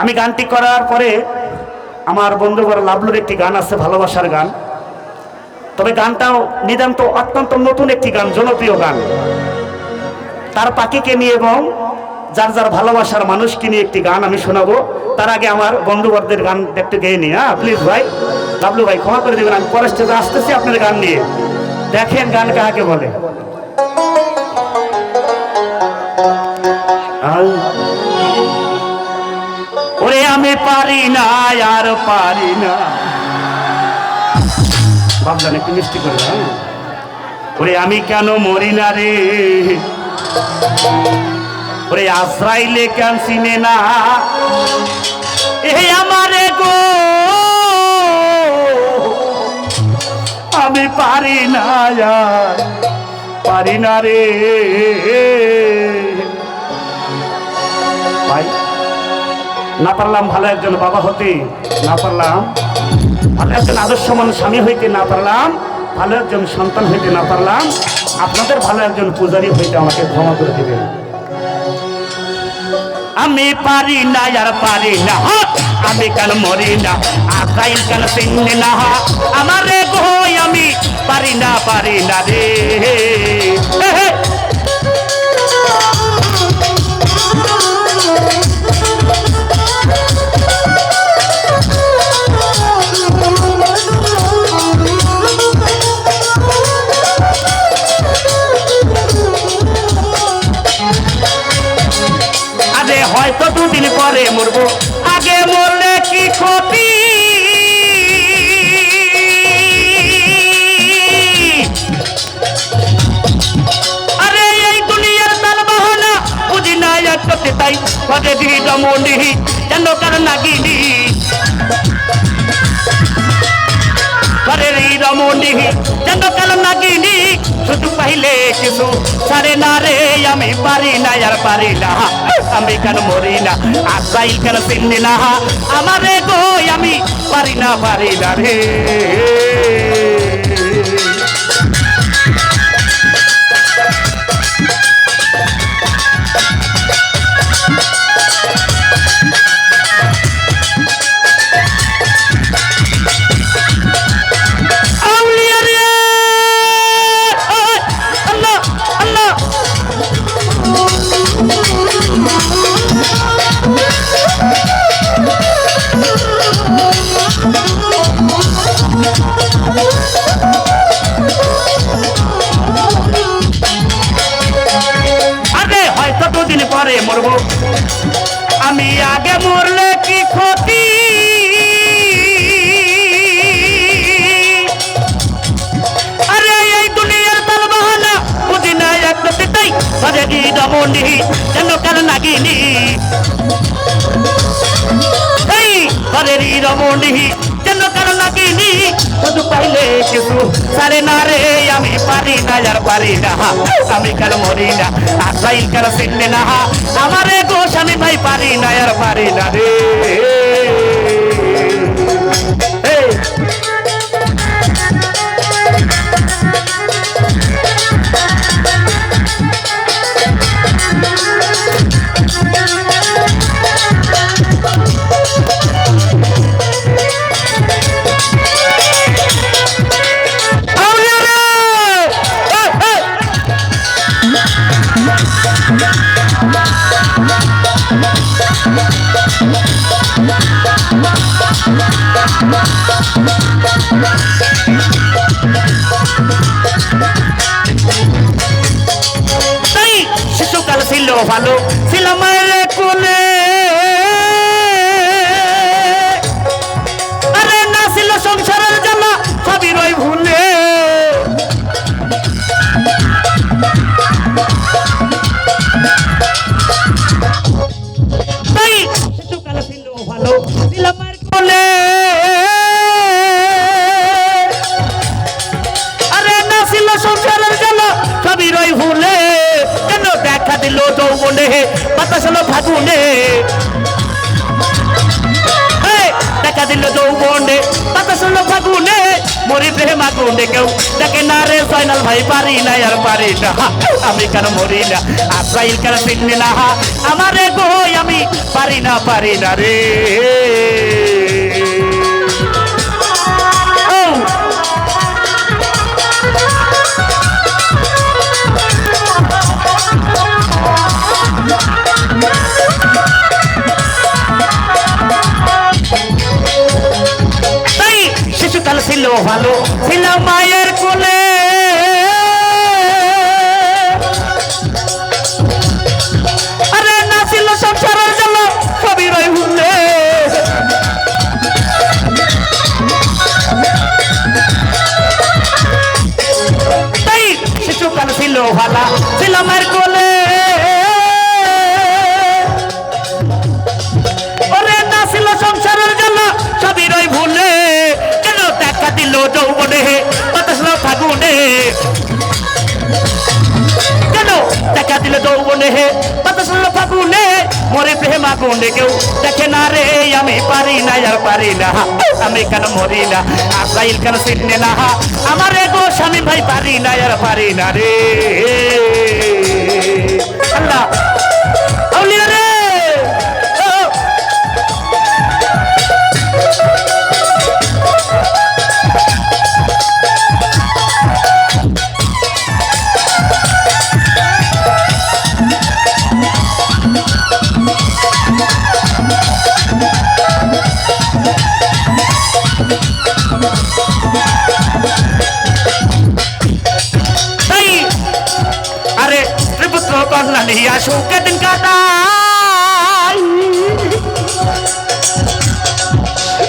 আমি গানটি করার পরে আমার বন্ধুবর লাভলুর একটি গান আছে, ভালোবাসার গান। তবে গানটাও নিতান্ত অত্যন্ত নতুন একটি গান, জনপ্রিয় গান। তার পাখিকে নিয়ে এবং যার যার ভালোবাসার মানুষকে নিয়ে একটি গান আমি শোনাবো। তার আগে আমার বন্ধুবর্গের গান একটু গেয়ে নিই হ্যাঁ? প্লিজ ভাই লাভলু ভাই, ক্ষমা করে দেবেন, আমি স্টেজে আসতেছি আপনার গান নিয়ে। দেখেন গান কাহাকে বলে। আমি পারি না আর পারি না। বাবজান একটু মিষ্টি করে দাও, হ্যাঁ? ওরে আমি কেন মরি না রে? ওরে আশ্রাইলে কেন চিনে না? এ আমারে গো আমি পারি না পারি না রে। ভাই না পারলাম ভালো একজন বাবা হতে, না পারলাম ভালো একজন আদর্শমান স্বামী হইতে, না পারলাম ভালো একজন সন্তান হইতে, না পারলাম, আপনাদের ভালো একজন পূজারী হইতে আমাকে ক্ষমা করে দেবেন। আমি পারি না, আর পারি না আমি কেন মরি না, আকাইল কেন চিনি না আমার গো আমি পারি না পারি না রে। দিহি দমনি যেন কার নাগিনি এই রমণী যেন কাল নাগিনি শুধু পাইলে কিছু সারে না রে আমি পারি না আর পারি না আমি কেন মরি না আসাই কেন চিনি না আমারে গো আমি পারি না পারি না রে দমনি যেন কার নাগিনি। এই ঘরের রমণী যেন কার নাগিনি। শুধু পাইলে কিছু সারে না রে, আমি পারি না, আর পারি না। আমি কেন মরি না আসাইল কেন চিনলে না। আমারে গোস আমি ভাই পারি না, আর পারি না রে। দিল ডৌবনে বাতাস হলো ফাগুনে টাকা দিল যৌবনে বাতাস হলো ফাগুনে মরি প্রেম আগুনে কেউ ডাকে না রে সয়নাল ভাই পারি না আর পারি না আমি কেন মরি না আশ্রাইল কেন চিনবে না আমারে গো আমি পারি না পারি না রে ছিল ভালা ছিল কোলে। ওরে না ছিল সংসারের জন্য ভুলে। কেন দেখা দিল যৌবনে? বাতাস ফাগুনে? কেন দেখা দিল যৌবনে? বাতাস ফাগুনে? মরে প্রেম আগুনে কেউ দেখে না রে। আমি পারি না, আর পারি না। আমি কেন মরি না? আসাইল কেন সিটনে না? আমার স্বামী ভাই পারি না আর পারি না রে। আল্লাহ। কন্যা নিয়ে আসুক দিন কাটাই।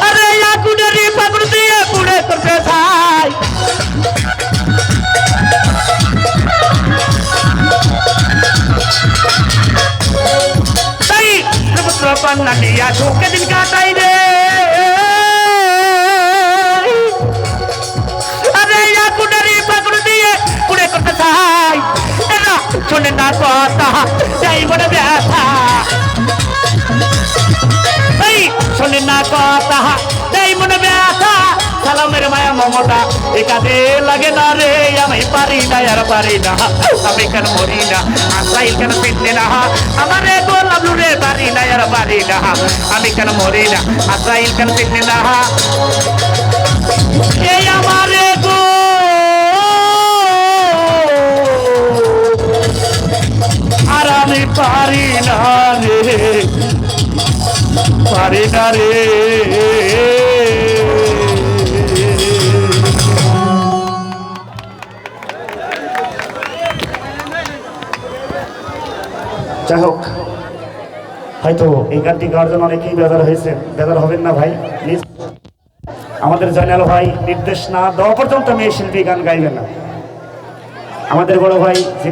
আরে আগুনের পাগড় দিয়ে পুড়ে করতে চাই তাই কন্যা নিয়ে আসুক দিন কাটাই কথা যাই বড় ব্যথা এই শোনে না কথা যাই মনে ব্যথা সালামের মায়া মমতা এ কাজে লাগে না রে আমি পারি না আর পারি না আমি কেন মরি না আসাইল কেন পিটলে না আমার গোলাম রে পারি না আর পারি না আমি কেন মরি না আসাইল কেন পিটলে না এই আমারে পারি না রে, পারি না রে। যাই হোক, হয়তো এই গানটি গাওয়ার জন্য অনেকেই বেজার হয়েছে, বেজার হবেন না ভাই, প্লিজ। আমাদের জয়নাল ভাই, নির্দেশ না দেওয়া পর্যন্ত মেয়ে শিল্পী গান গাইবেন না। আমাদের বড় ভাই, যিনি